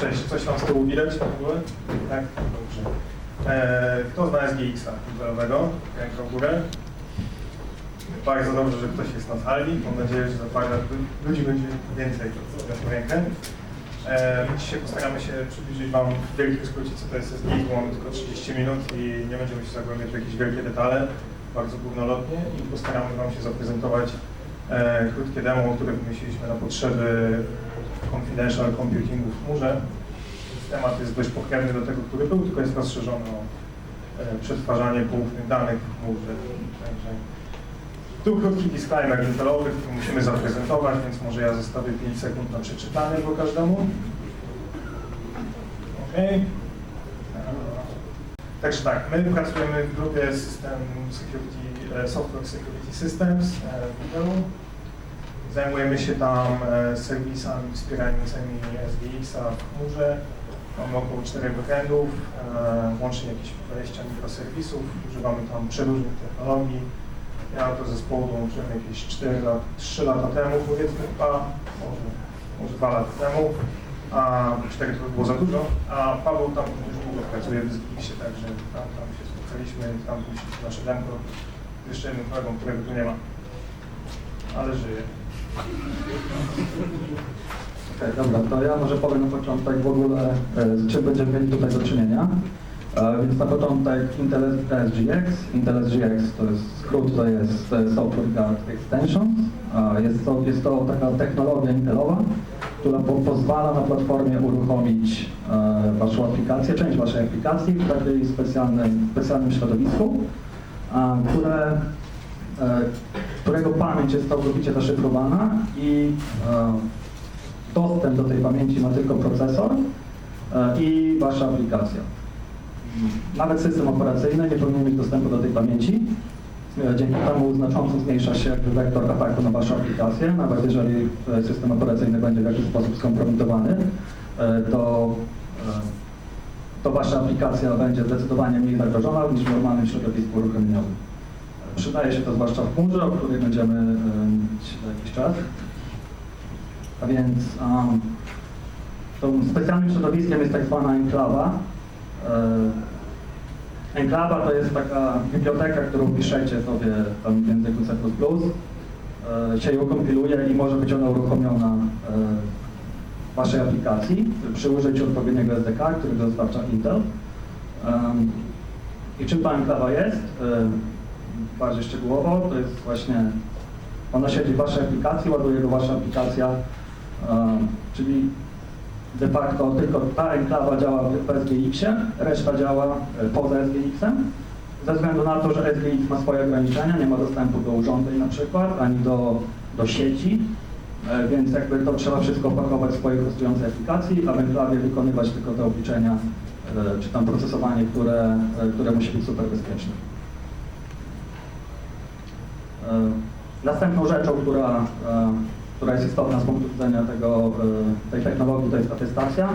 Cześć, coś tam z tyłu widać? Tak? Dobrze. E, kto zna SGX-a komputerowego? Ręką w górę. Bardzo dobrze, że ktoś jest na sali. Mam nadzieję, że za parę ludzi będzie więcej, wezmę rękę. E, my dzisiaj postaramy się przybliżyć Wam w wielkim skrócie, co to jest SGX, bo mamy tylko 30 minut i nie będziemy się zagłębiać w jakieś wielkie detale, bardzo górnolotnie i postaramy Wam się zaprezentować e, krótkie demo, które wymyśliliśmy na potrzeby confidential computingu w chmurze. Temat jest dość pokrewny do tego, który był, tylko jest rozszerzony o e, przetwarzanie poufnych danych w chmurze. Także tu krótki disclaimer intelowy, który musimy zaprezentować, więc może ja zostawię 5 sekund na przeczytanie go każdemu. OK. Także tak, my pracujemy w grupie System Security, e, Software Security Systems e, w Google. Zajmujemy się tam e, serwisami wspierającymi SGX-a w chmurze. Mamy około 4 backendów, e, łącznie jakieś 20 mikroserwisów. Używamy tam przeróżnych technologii. Ja do zespołu dołączyłem jakieś 4 lat, 3 lata temu, powiedzmy chyba, może, może 2 lata temu. A 4 to by było za dużo, a Paweł tam już długo pracuje w SGX-ie, także tam, tam się spotkaliśmy, tam puściliśmy nasze demko jeszcze jednym kolegą, którego tu nie ma, ale żyje. Okej, dobra, to ja może powiem na początek w ogóle, e, z czym będziemy mieli tutaj do czynienia. E, Więc na początek Intel SGX. Intel SGX to jest skrót, to jest e, Software Guard Extensions. E, Jest to, jest to taka technologia Intelowa, która po, pozwala na platformie uruchomić e, Waszą aplikację, część Waszej aplikacji w takiej specjalnym, specjalnym środowisku, które, e, którego pamięć jest całkowicie zaszyfrowana i e, dostęp do tej pamięci ma tylko procesor e, i Wasza aplikacja. Nawet system operacyjny nie powinien mieć dostępu do tej pamięci. E, Dzięki temu znacząco zmniejsza się wektor ataku na Waszą aplikację, nawet jeżeli system operacyjny będzie w jakiś sposób skompromitowany, to, to Wasza aplikacja będzie zdecydowanie mniej zagrożona niż w normalnym środowisku uruchomieniowym. Przydaje się to zwłaszcza w chmurze, o której będziemy mówić za jakiś czas. A więc um, tą specjalnym środowiskiem jest tak zwana enklawa. E, enklawa to jest taka biblioteka, którą piszecie sobie tam w języku C++, e, się ją kompiluje i może być ona uruchomiona e, w waszej aplikacji przy użyciu odpowiedniego SDK, który dostarcza Intel. I czym ta enklawa jest? Bardziej szczegółowo, to jest właśnie ona siedzi w waszej aplikacji, ładuje go wasza aplikacja, e, czyli de facto tylko ta enklawa działa w SGX-ie, reszta działa e, poza SGX-em. Ze względu na to, że SGX ma swoje ograniczenia, nie ma dostępu do urządzeń na przykład, ani do, do sieci, e, więc jakby to trzeba wszystko opakować w swojej hostującej aplikacji, a w enklawie wykonywać tylko te obliczenia, e, czy tam procesowanie, które, które musi być super bezpieczne. E, Następną rzeczą, która, e, która jest istotna z punktu widzenia tego, e, tej technologii, to jest atestacja.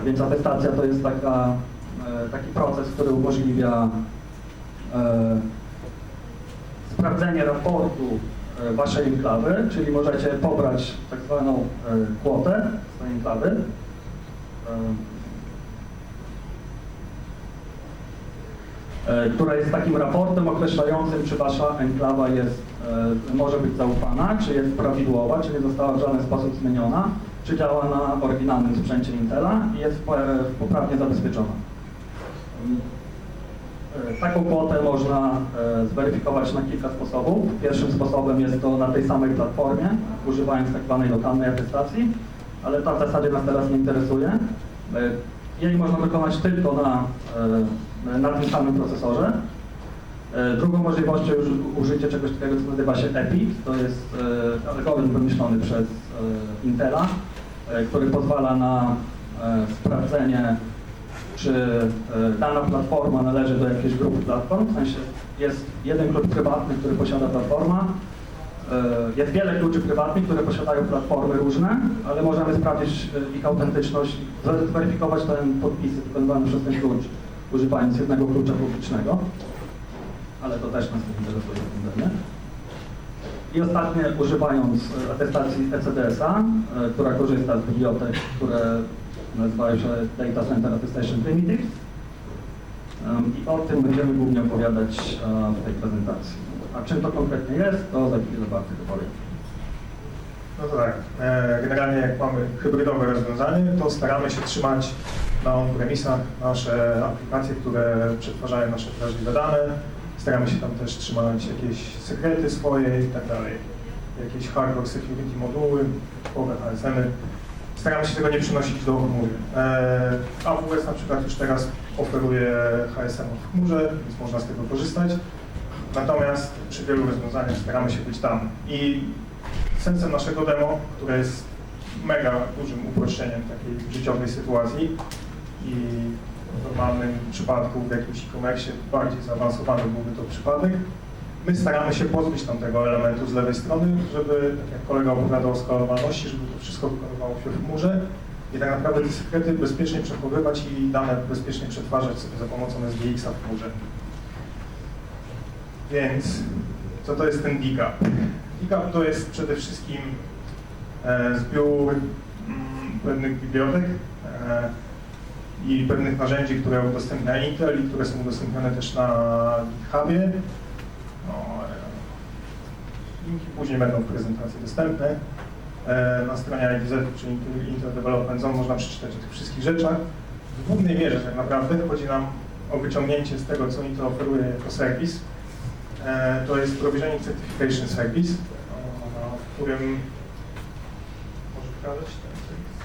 A więc atestacja to jest taka, taki proces, który umożliwia sprawdzenie raportu waszej enklawy, czyli możecie pobrać tak zwaną kwotę z tej enklawy. E, e, która jest takim raportem określającym, czy wasza enklawa jest, e, może być zaufana, czy jest prawidłowa, czy nie została w żaden sposób zmieniona, czy działa na oryginalnym sprzęcie Intela i jest e, poprawnie zabezpieczona. E, Taką kwotę można e, zweryfikować na kilka sposobów. Pierwszym sposobem jest to na tej samej platformie, używając tak zwanej lokalnej atestacji, ale ta w zasadzie nas teraz nie interesuje. E, Jej można wykonać tylko na, e, na tym samym procesorze. E, Drugą możliwością jest użycie czegoś takiego, co nazywa się EPI. To jest e, algorytm wymyślony przez e, Intela, e, który pozwala na e, sprawdzenie, czy e, dana platforma należy do jakiejś grupy platform. W sensie jest jeden klucz prywatny, który posiada platforma. E, Jest wiele kluczy prywatnych, które posiadają platformy różne, ale możemy sprawdzić e, ich autentyczność, zwe- zweryfikować ten podpisy wykonywane przez ten klucz, używając jednego klucza publicznego. Ale to też nas nie interesuje w tym demie. I ostatnie, używając e, atestacji ECDS-a, e, która korzysta z bibliotek, które nazywają się Data Center Attestation Primitives. I o tym będziemy głównie opowiadać e, w tej prezentacji. A czym to konkretnie jest, to za chwilę Bartek powiem. No to tak, generalnie jak mamy hybrydowe rozwiązanie, to staramy się trzymać na on-premisach nasze aplikacje, które przetwarzają nasze wrażliwe dane. Staramy się tam też trzymać jakieś sekrety swoje i tak dalej. Jakieś hardware security moduły, typowe HSM-y. Staramy się tego nie przynosić do chmury. E, AWS na przykład już teraz oferuje HSM w chmurze, więc można z tego korzystać. Natomiast przy wielu rozwiązaniach staramy się być tam. I sensem naszego demo, które jest mega dużym uproszczeniem takiej życiowej sytuacji i w normalnym przypadku w jakimś e-commerce bardziej zaawansowany byłby to przypadek. My staramy się pozbyć tam tego elementu z lewej strony, żeby, tak jak kolega opowiadał o skalowalności, żeby to wszystko wykonywało się w chmurze i tak naprawdę te sekrety bezpiecznie przechowywać i dane bezpiecznie przetwarzać sobie za pomocą SGX-a w chmurze. Więc co to jest ten GitHub? GitHub to jest przede wszystkim e, zbiór mm, pewnych bibliotek e, i pewnych narzędzi, które udostępnia Intel i które są udostępnione też na GitHubie. No, e, linki później będą w prezentacji dostępne. E, na stronie IDZ, czyli Intel- Development Zone, można przeczytać o tych wszystkich rzeczach. W głównej mierze tak naprawdę chodzi nam o wyciągnięcie z tego, co Intel oferuje jako serwis, E, to jest Provisioning Certification Service, w którym może pokazać ten serwis?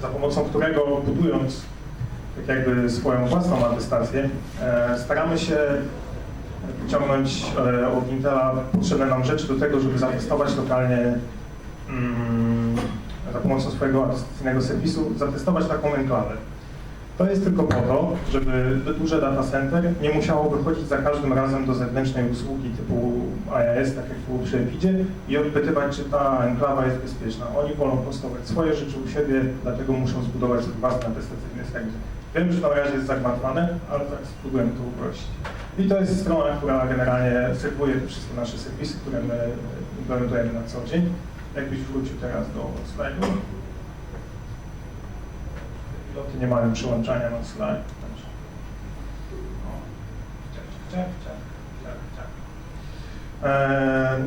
Za pomocą którego budując tak jakby swoją własną atestację, e, staramy się wyciągnąć e, od Intela potrzebne nam rzeczy do tego, żeby zatestować lokalnie mm, za pomocą swojego atestacyjnego serwisu, zatestować taką enklawę. To jest tylko po to, żeby duże data center nie musiało wychodzić za każdym razem do zewnętrznej usługi typu IAS, tak jak było przy Epidzie, i odpytywać, czy ta enklawa jest bezpieczna. Oni wolą postować swoje rzeczy u siebie, dlatego muszą zbudować swój własny atestacyjny serwis. Wiem, że na razie jest zagmatwane, ale tak spróbujemy to uprościć. I to jest strona, która generalnie serwuje wszystkie nasze serwisy, które my implementujemy na co dzień. Jakbyś wrócił teraz do slajdu. Piloty nie mają przyłączania na slajd. O. Ciach,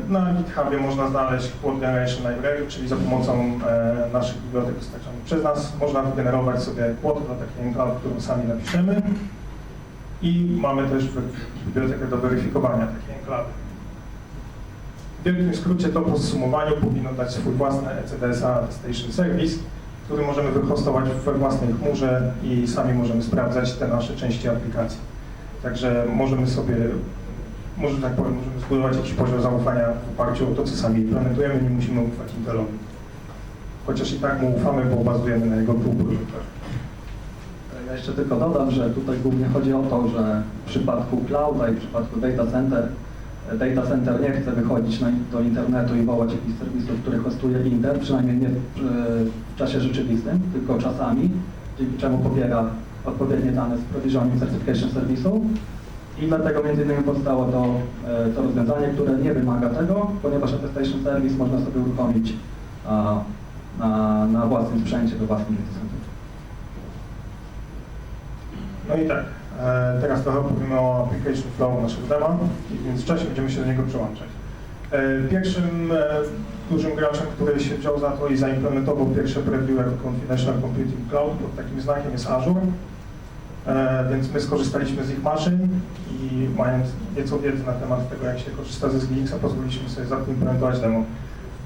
Na GitHubie można znaleźć Quote Generation Library, czyli za pomocą e, naszych bibliotek dostarczonych przez nas można wygenerować sobie quote dla takiej enklawy, którą sami napiszemy. I mamy też bibliotekę do weryfikowania takiej enklawy. W wielkim skrócie to po zsumowaniu powinno dać swój własny E ECDS Attestation Service, który możemy wyhostować we własnej chmurze i sami możemy sprawdzać te nasze części aplikacji. Także możemy sobie, może tak powiem, możemy zbudować jakiś poziom zaufania w oparciu o to, co sami implementujemy, nie musimy ufać Intelowi. Chociaż i tak mu ufamy, bo bazujemy na jego produktach. Ja jeszcze tylko dodam, że tutaj głównie chodzi o to, że w przypadku clouda i w przypadku data center, data center nie chce wychodzić na, do internetu i wołać jakichś serwisów, które hostuje Intel, przynajmniej nie w, w czasie rzeczywistym, tylko czasami, dzięki czemu pobiera odpowiednie dane z provisioning certification serwisu. I dlatego między innymi powstało to, e, to rozwiązanie, które nie wymaga tego, ponieważ attestation service można sobie uruchomić na, na własnym sprzęcie do własnych data centerów. No i tak, e, teraz trochę opowiemy o application flow naszego dema, więc w czasie będziemy się do niego przyłączać. E, Pierwszym dużym graczem, który się wziął za to i zaimplementował pierwsze preview jako Confidential Computing Cloud pod takim znakiem jest Azure. Więc my skorzystaliśmy z ich maszyn i mając nieco wiedzy na temat tego, jak się korzysta ze SGX-a, pozwoliliśmy sobie zaimplementować demo.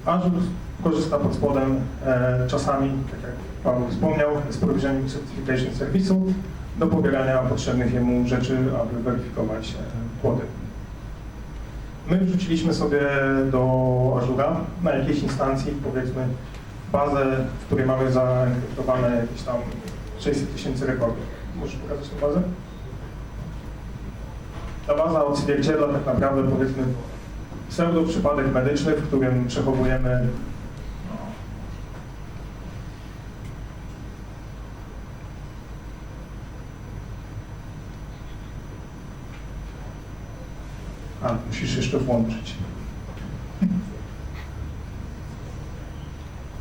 Azure korzysta pod spodem e, czasami, tak jak Paweł wspomniał, z provisioning certification serwisu do pobierania potrzebnych jemu rzeczy, aby weryfikować e, kłody. My wrzuciliśmy sobie do Azure'a na jakiejś instancji, powiedzmy, bazę, w której mamy zaenkryptowane jakieś tam 600 tysięcy rekordów. Możesz pokazać tę bazę? Ta baza odzwierciedla tak naprawdę, powiedzmy, pseudo przypadek medyczny, w którym przechowujemy no, A, musisz jeszcze włączyć.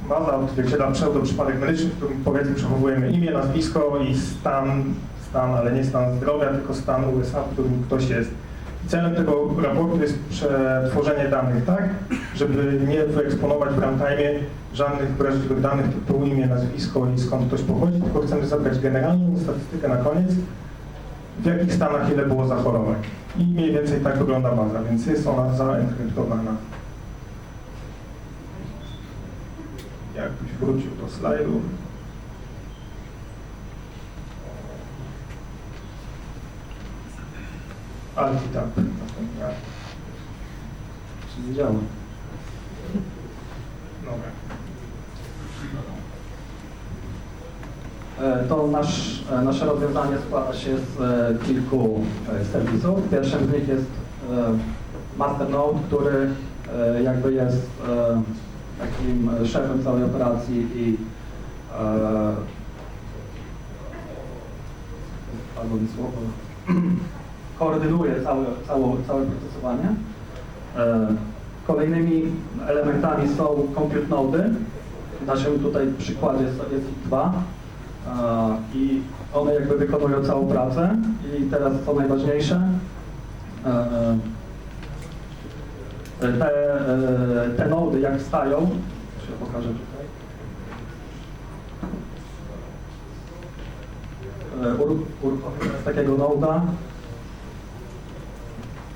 Baza odzwierciedla pseudoprzypadek medyczny, w którym powiedzmy przechowujemy imię, nazwisko i stan, stan, ale nie stan zdrowia, tylko stan USA, w którym ktoś jest. Celem tego raportu jest przetworzenie danych tak, żeby nie wyeksponować w runtime żadnych wrażliwych danych typu imię, nazwisko i skąd ktoś pochodzi, tylko chcemy zabrać generalną statystykę na koniec, w jakich stanach ile było zachorowań. I mniej więcej tak wygląda baza, więc jest ona zaenkryptowana. Jakbyś wrócił do slajdu. Alt i tab. Następnie. Czy nie działa? Dobra. E, To nasz, e, nasze rozwiązanie składa się z e, kilku serwisów. Pierwszym z nich jest Masternode, który jakby jest takim szefem całej operacji i albo mi słowo koordynuje całe, całe, całe procesowanie. E, Kolejnymi elementami są compute nody. W naszym tutaj przykładzie jest, ich dwa. E, I one jakby wykonują całą pracę. I teraz co najważniejsze, e, te, te nody jak czy ja pokażę tutaj. Z takiego noda.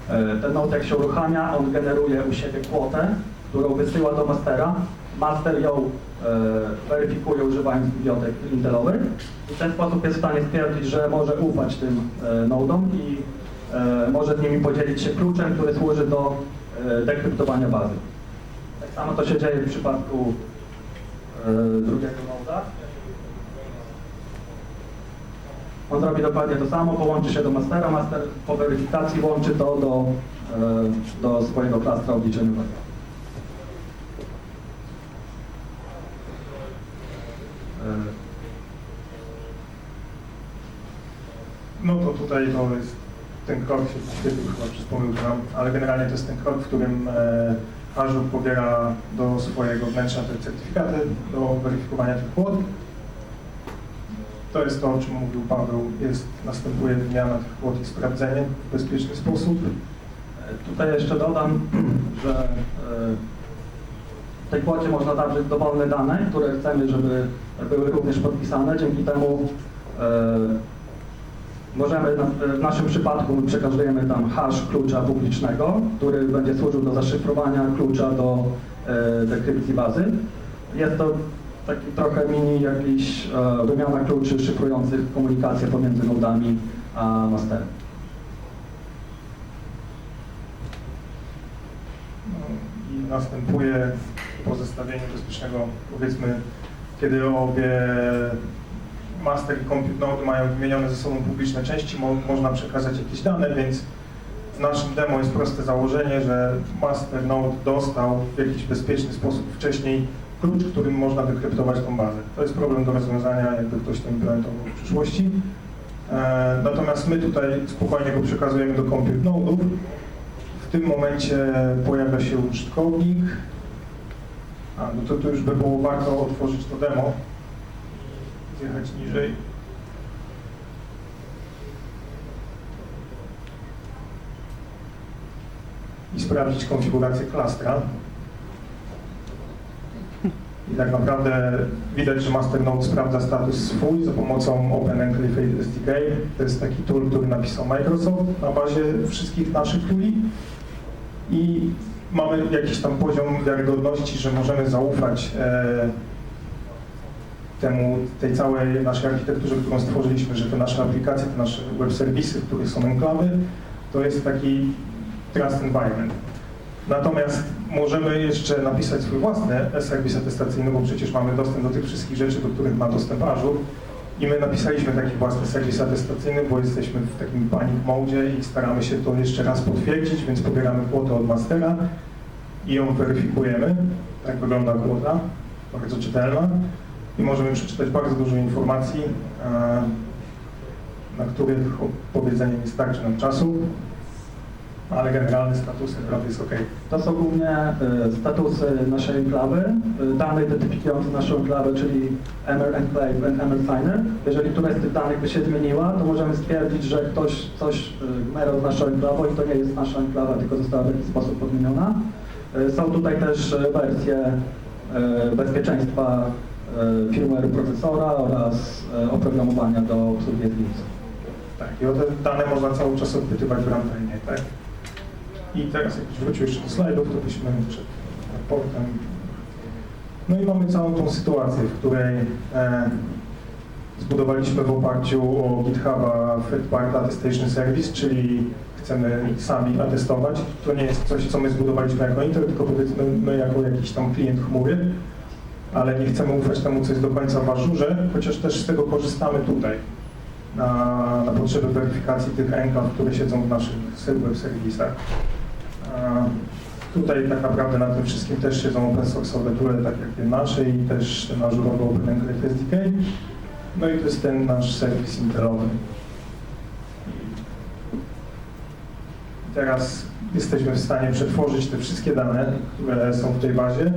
E, Ten node jak się uruchamia, on generuje u siebie kwotę, którą wysyła do mastera. Master ją e, weryfikuje używając bibliotek intelowych i w ten sposób jest w stanie stwierdzić, że może ufać tym e, nodom i może z nimi podzielić się kluczem, który służy do dekryptowania bazy. Tak samo to się dzieje w przypadku drugiego noda. On zrobi dokładnie to samo, połączy się do mastera, master po weryfikacji łączy to do, e, do swojego klastra obliczeniowego. E, No to tutaj to jest ten krok się wyświetlił chyba przez ale generalnie to jest ten krok, w którym e, Azure pobiera do swojego wnętrza te certyfikaty do weryfikowania tych kwot. To jest to, o czym mówił Paweł, jest, następuje wymiana tych kwot i sprawdzenie w bezpieczny sposób. E, Tutaj jeszcze dodam, że e, w tej kwocie można zawrzeć dowolne dane, które chcemy, żeby były również podpisane. Dzięki temu e, możemy, w naszym przypadku my przekazujemy tam hash klucza publicznego, który będzie służył do zaszyfrowania klucza do e, dekrypcji bazy. Jest to taki trochę mini jakiś e, wymiana kluczy szyfrujących komunikację pomiędzy nodami a masterem. No, i następuje po zestawieniu bezpiecznego, powiedzmy, kiedy obie master i compute node mają wymienione ze sobą publiczne części, mo można przekazać jakieś dane, więc w naszym demo jest proste założenie, że master node dostał w jakiś bezpieczny sposób wcześniej klucz, którym można dekryptować tą bazę. To jest problem do rozwiązania, jakby ktoś to implementował w przyszłości. E, natomiast my tutaj spokojnie go przekazujemy do compute node'ów, w tym momencie pojawia się użytkownik. A, no to tu już by było warto otworzyć to demo. Zjechać niżej. I sprawdzić konfigurację klastra. I tak naprawdę widać, że Masternode sprawdza status swój za pomocą OpenEnclave SDK. To jest taki tool, który napisał Microsoft na bazie wszystkich naszych tooli. I mamy jakiś tam poziom wiarygodności, że możemy zaufać e, temu, tej całej naszej architekturze, którą stworzyliśmy, że te nasze aplikacje, te nasze web serwisy, w których są enklawy, to jest taki trust environment. Natomiast możemy jeszcze napisać swój własny serwis atestacyjny, bo przecież mamy dostęp do tych wszystkich rzeczy, do których ma dostęp Azure. I my napisaliśmy taki własny serwis atestacyjny, bo jesteśmy w takim panic mode i staramy się to jeszcze raz potwierdzić, więc pobieramy kwotę od mastera i ją weryfikujemy. Tak wygląda kwota, bardzo czytelna. I możemy przeczytać bardzo dużo informacji, e, na których opowiedzenie nie starczy nam czasu. Ale generalne statusy prawie jest ok. To są głównie e, statusy naszej enklawy, e, dane identyfikujące naszą enklawę, czyli MR Enclave and MR Signer. Jeżeli któraś z tych danych by się zmieniła, to możemy stwierdzić, że ktoś coś e, gmerał z naszą enklawą i to nie jest nasza enklawa, tylko została w jakiś sposób podmieniona. Są tutaj też wersje bezpieczeństwa e, firmware procesora oraz oprogramowania do obsługi SGX. Tak, i o te dane można cały czas odpytywać w runtime, tak? I teraz jak wrócił jeszcze do slajdów, to byśmy przed raportem. No i mamy całą tą sytuację, w której e, zbudowaliśmy w oparciu o GitHuba Third Party Attestation Service, czyli chcemy sami atestować. To nie jest coś, co my zbudowaliśmy jako Intel, tylko powiedzmy my jako jakiś tam klient chmury, ale nie chcemy ufać temu, co jest do końca w Azure, chociaż też z tego korzystamy tutaj na, na potrzeby weryfikacji tych enklaw, które siedzą w naszych serwisach. Tutaj tak naprawdę na tym wszystkim też siedzą open source'owe toole, tak jak nasze i też ten ażurowy Open Enclave SDK. No i to jest ten nasz serwis intelowy. Teraz jesteśmy w stanie przetworzyć te wszystkie dane, które są w tej bazie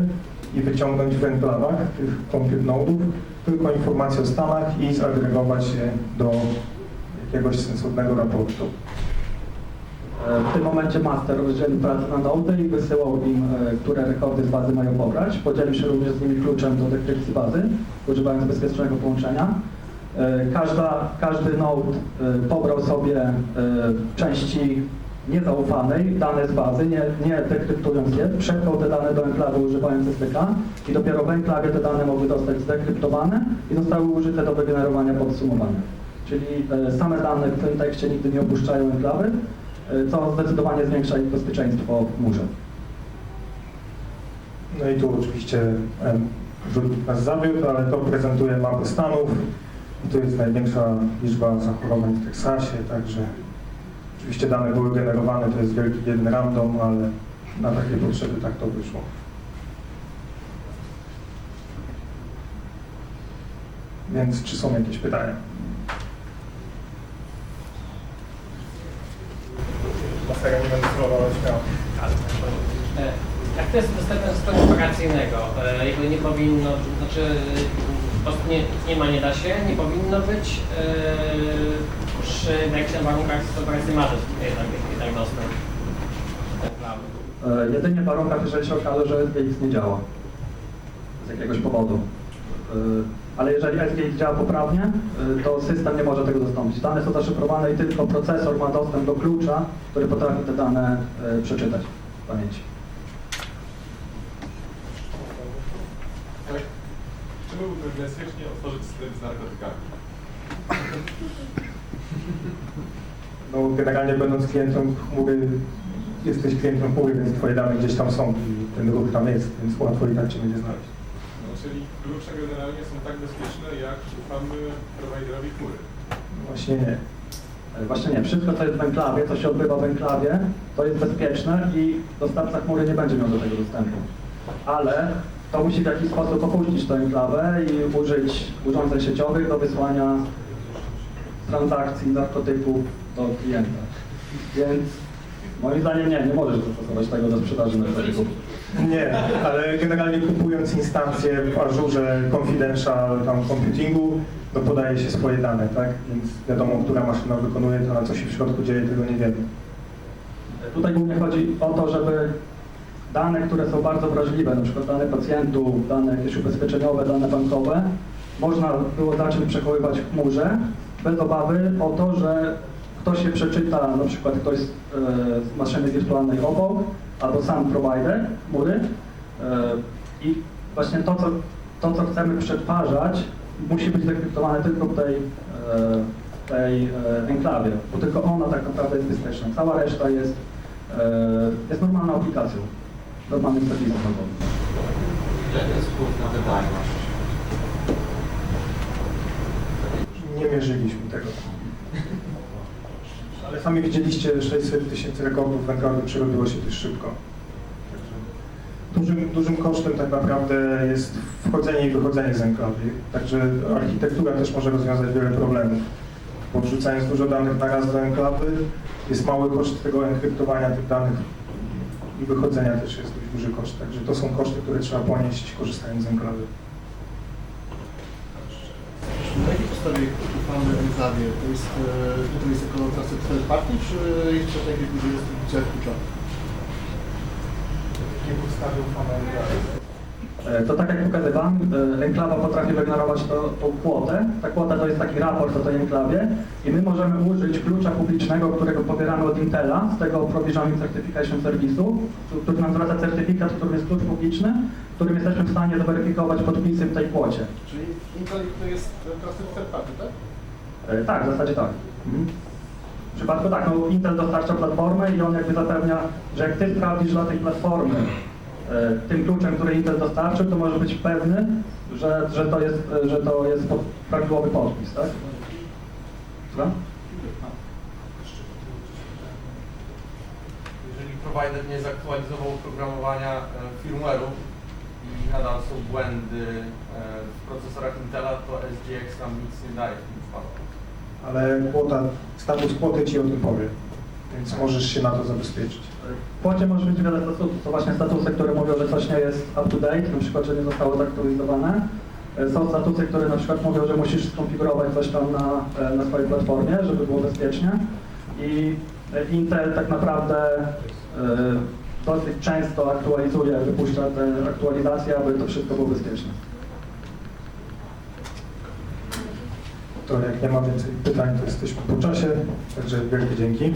i wyciągnąć w enklawach tych compute tylko informacje o stanach i zagregować je do jakiegoś sensownego raportu. W tym momencie master rozdzielił pracę na nody i wysyłał im, e, które rekordy z bazy mają pobrać. Podzielił się również z nimi kluczem do dekrypcji bazy, używając bezpiecznego połączenia. E, Każda, każdy node e, pobrał sobie części niezaufanej, dane z bazy, nie, nie dekryptując je, przepchał te dane do enklawy używając SDK i dopiero w enklawie te dane mogły zostać zdekryptowane i zostały użyte do wygenerowania podsumowania. Czyli same dane w tym tekście nigdy nie opuszczają enklawy, co zdecydowanie zwiększa ich bezpieczeństwo w chmurze. No i tu oczywiście rzutnik nas zawiódł, ale to prezentuje mapę stanów. I tu jest największa liczba zachorowań w Teksasie, także oczywiście dane były generowane, to jest wielki jeden random, ale na takie potrzeby tak to wyszło. Więc czy są jakieś pytania? Masera nie będę słowa śmiał. E, Jak to jest z dostępem systemu operacyjnego? E, Jego nie powinno, znaczy po prostu nie, nie ma, nie da się, nie powinno być e, przy jakichś warunkach systemu operacyjny ma jednak, jednak dostęp. E, Jedynie warunkach, jeżeli się okaże, że SGX nie działa z jakiegoś powodu. Ale jeżeli SGX działa poprawnie, to system nie może tego dostąpić. Dane są zaszyfrowane i tylko procesor ma dostęp do klucza, który potrafi te dane przeczytać w pamięci. Tak. Bezpiecznie otworzyć sklep z narkotykami? No generalnie będąc klientem chmury, jesteś klientem chmury, więc twoje dane gdzieś tam są i ten ruch tam jest, więc łatwo i tak cię będzie znaleźć. No, czyli klucze generalnie są tak bezpieczne, jak ufamy prowajderowi chmury. Właśnie nie. Właśnie nie, wszystko co jest w enklawie, co się odbywa w enklawie, to jest bezpieczne i dostawca chmury nie będzie miał do tego dostępu. Ale to musi w jakiś sposób opuścić tę enklawę i użyć urządzeń sieciowych do wysłania transakcji narkotyków do klienta. Więc moim zdaniem nie, nie możesz zastosować tego do sprzedaży narkotyków. Nie, ale generalnie kupując instancję w Azure Confidential tam computingu, to podaje się swoje dane, tak? Więc wiadomo, która maszyna wykonuje to, na co się w środku dzieje, tego nie wiemy. Tutaj głównie chodzi o to, żeby dane, które są bardzo wrażliwe, na przykład dane pacjentów, dane jakieś ubezpieczeniowe, dane bankowe, można było zacząć przechowywać w chmurze bez obawy o to, że ktoś je przeczyta, na przykład ktoś z, e, z maszyny wirtualnej obok, albo sam provider chmury e, i właśnie to co, to, co chcemy przetwarzać, musi być dekryptowane tylko w tej, e, tej enklawie, bo tylko ona tak naprawdę jest bezpieczna. Cała reszta jest, jest normalną aplikacją, normalnym jest wydajność? Nie mierzyliśmy tego. Ale sami widzieliście, 600 tysięcy rekordów węglowych przerobiło się dość szybko. Dużym, dużym kosztem tak naprawdę jest wchodzenie i wychodzenie z enklawy. Także architektura też może rozwiązać wiele problemów. Podrzucając dużo danych na raz do enklawy, jest mały koszt tego enkryptowania tych danych i wychodzenia też jest dość duży koszt. Także to są koszty, które trzeba ponieść korzystając z enklawy. Na jakiej podstawie ufamy enklawie? To jest, e, to jest jako trasy third party, czy jest coś takiego, że jest dystrybucja klucza? Jakie podstawy ufamy enklawie? E, To tak jak pokazywałem, e, enklawa potrafi wygenerować to, tą kwotę. Ta kwota to jest taki raport o tej enklawie i my możemy użyć klucza publicznego, którego pobieramy od Intela, z tego Provisioning Certification Service'u, który nam zwraca certyfikat, którym jest klucz publiczny, którym jesteśmy w stanie zweryfikować podpisy w tej kwocie. Czyli Intel to jest third party, tak? E, Tak, w zasadzie tak. Mhm. W przypadku tak, no Intel dostarcza platformę i on jakby zapewnia, że jak ty sprawdzisz dla tej platformy tym kluczem, który Intel dostarczył, to może być pewny, że, że to jest, e, że to jest pod, prawidłowy podpis, tak? Słucham? Jeżeli provider nie zaktualizował oprogramowania e, firmware'u i nadal są błędy e, w procesorach Intela, to SGX nam nic nie daje w tym wypadku. Ale kwota, status kwoty Ci o tym powie, więc możesz się na to zabezpieczyć. W kwocie może być wiele statusów. To właśnie statusy, które mówią, że coś nie jest up to date, na przykład, że nie zostało zaktualizowane. E, Są statusy, które na przykład mówią, że musisz skonfigurować coś tam na, e, na swojej platformie, żeby było bezpiecznie. I e, Intel tak naprawdę e, dosyć często aktualizuje, wypuszcza te aktualizacje, aby to wszystko było bezpieczne. To jak nie ma więcej pytań, to jesteśmy po czasie, także wielkie dzięki.